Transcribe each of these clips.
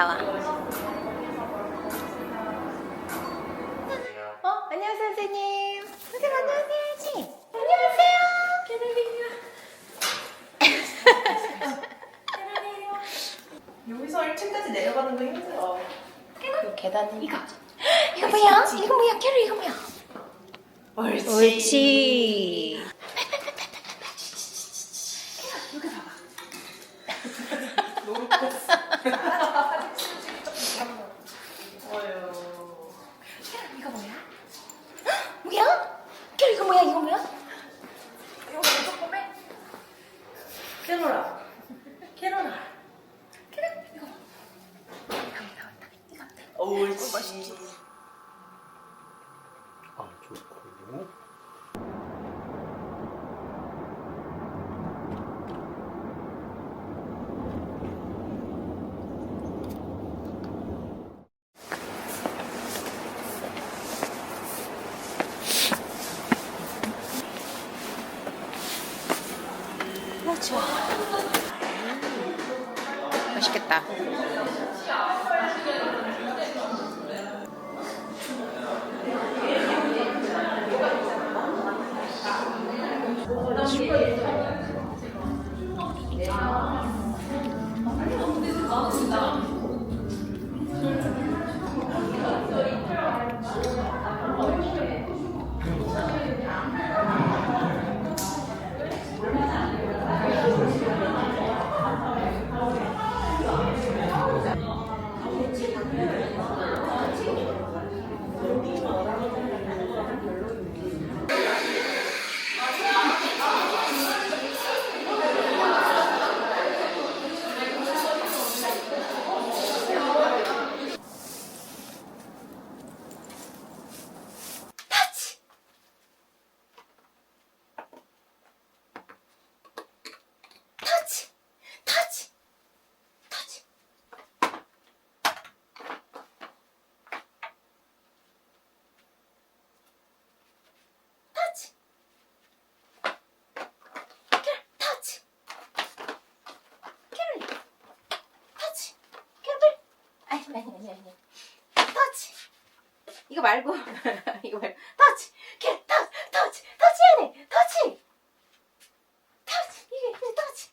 귀여워. 어 안녕하세요 선생님. 선생님 안녕하세요지. 안녕하세요. 여기서 1층까지 내려가는 거 힘들어. 그 계단 이거 이거 뭐야? 이거 뭐야? 캐롤 이거 뭐야? 옳지. 옳지. 너무 컸어. 어휴. 이거 뭐야? 뭐야? 캐롤 이거 뭐야? 이거 뭐야? 이거 먼저 보면 캐로라. 캐로라. 캐롤 이거. 이거 이거 이거. 옳지. 아 좋고 어, 좋아. 맛있겠다. 터치! 터치! 터치! 터치! 캐롤, 터치! 캐롤, 터치! 캐롤, 아니, 아니, 아니, 아니. 터치! 이거 말고, 이거 말고, 터치! 캐롤, 터치! 터치! 터치해야 돼! 터치! 터치! 이게, 이게 터치!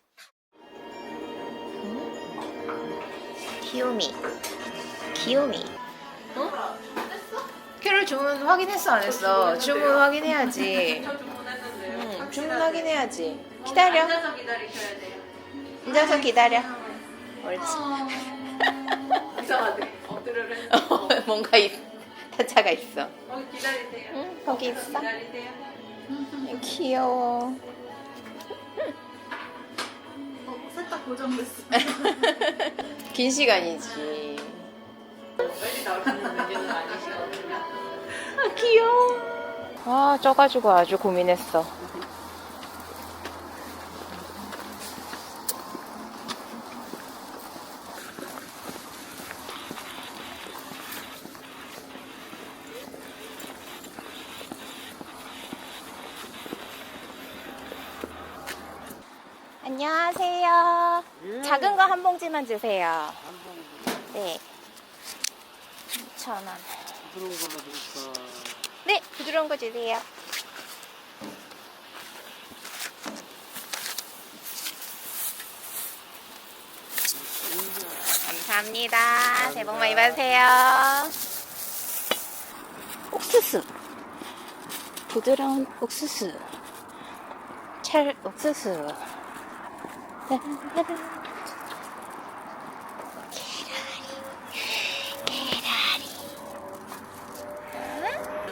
귀요미 귀요미 어? 캐롤 주문 확인했어 안 했어? 주문 확인해야지 저 주문했는데요. 응 주문 확인해야지 기다려 앉아서 기다리셔야 돼요. 앉아서 기다려 옳지 이상하네. 엎드려를. 어, 뭔가 있, 타차가 있어 거기 기다리세요. 응 거기 있어 기다리세요. 귀여워 어, 살짝 고정됐어. 긴 시간이지 빨리 나올 수 있는 메뉴는 아니시거든요. 아 귀여워 아 쪄가지고 아주 고민했어 안녕하세요. 작은 거 한 봉지만 주세요. 네. 2,000원. 부드러운 걸로 드릴까 네, 부드러운 거 주세요. 감사합니다. 새해 복 많이 받으세요. 옥수수. 부드러운 옥수수. 찰 옥수수.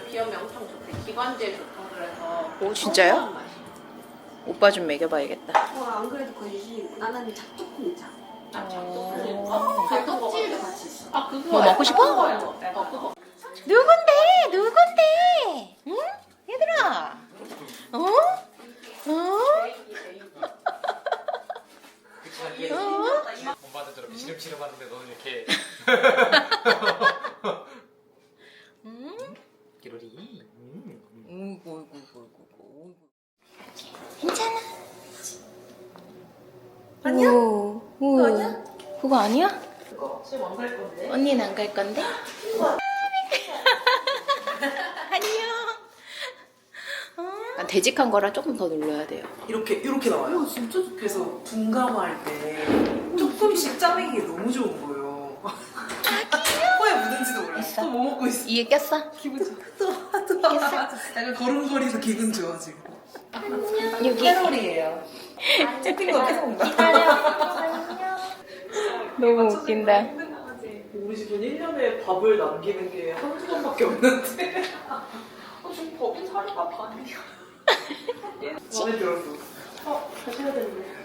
기염이 엄청 좋대. 기관지에 좋다 그래서. 오, 진짜요? 오빠 좀 먹여봐야겠다. 어, 안 그래도 거의 나는 작두콩이자. 아, 작도 어. 풀릴까? 그 껍질도 같이 있어. 아, 그거. 뭐 먹고 싶어? 그거, 어, 그거. 누군데? 누군데? 응? 얘들아. 어? 어? 어? 엄마한테 저렇게 시름시름 하는데 너는 이렇게 응? 기로리 음. 어이구, 어이구, 어이구, 어이구. 괜찮아. 아니야? 오, 오. 그거 아니야? 그거 아니야? 그거. 지금 안갈 건데. 언니는 안 갈 건데? 안녕. 어? 되직한 거라 조금 더 눌러야 돼요. 이렇게 이렇게 나와요. 진짜 그래서 분감할 때 조금씩 짜내기 너무 좋은 거예요. 코에 묻은지도 몰랐어. 있어? 또뭐 먹고 있어. 이에 꼈어? 기분 좋아. 또, 또. 약간 걸음걸이도 기분 좋아 지금. 여기. 캐롤이에요. 채팅 거 계속 온다. 너무 웃긴다. 우리 집은 1년에 밥을 남기는 게 한두 번밖에 없는데. 어, 지금 법인 살이가 반이야. 마음에 들었어. 어, 다시 해야 되는데.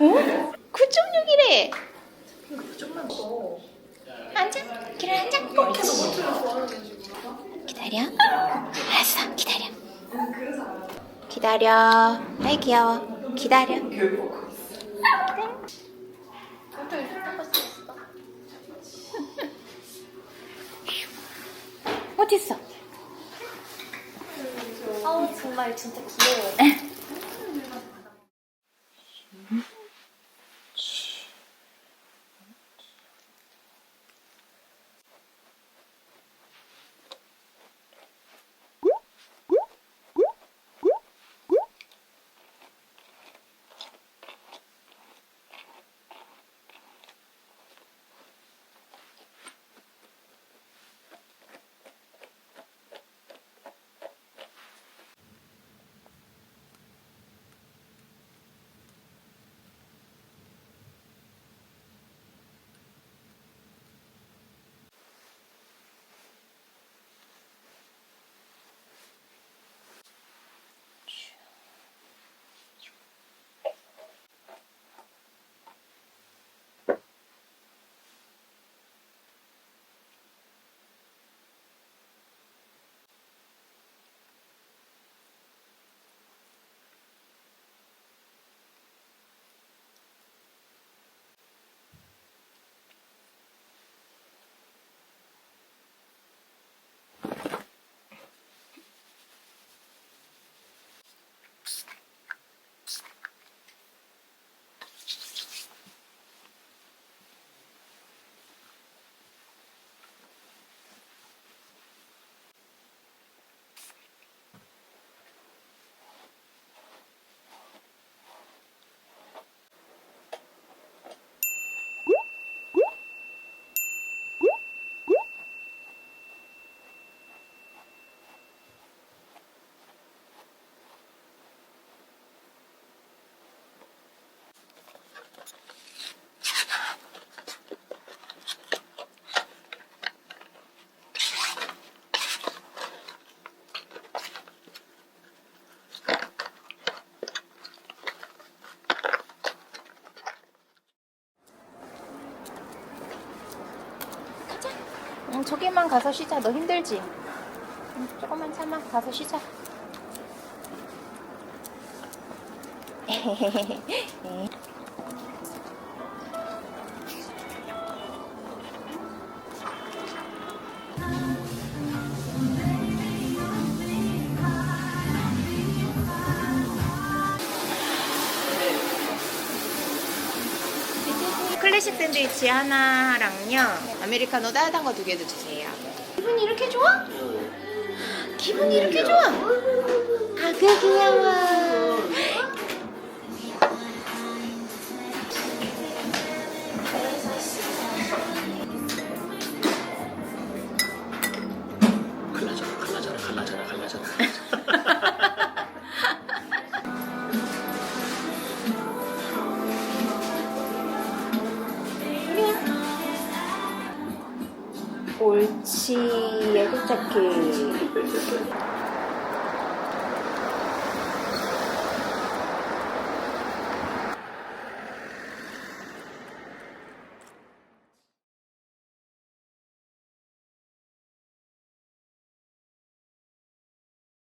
어? 9.6이래. 좀만 더. 앉아. 기다려, 앉아. 기다려. 기다려. 아이, 귀여워. 기다려. 어딨어? 아우 정말 진짜 귀여워. 저기만 가서 쉬자. 너 힘들지? 응, 조금만 참아. 가서 쉬자. 클래식 샌드위치 하나랑요. 아메리카노 따뜻한 거 두 개도 주세요. 기분이 이렇게 좋아? 기분이 이렇게 좋아? 아그 귀여워. 옳지. 애교 찾기.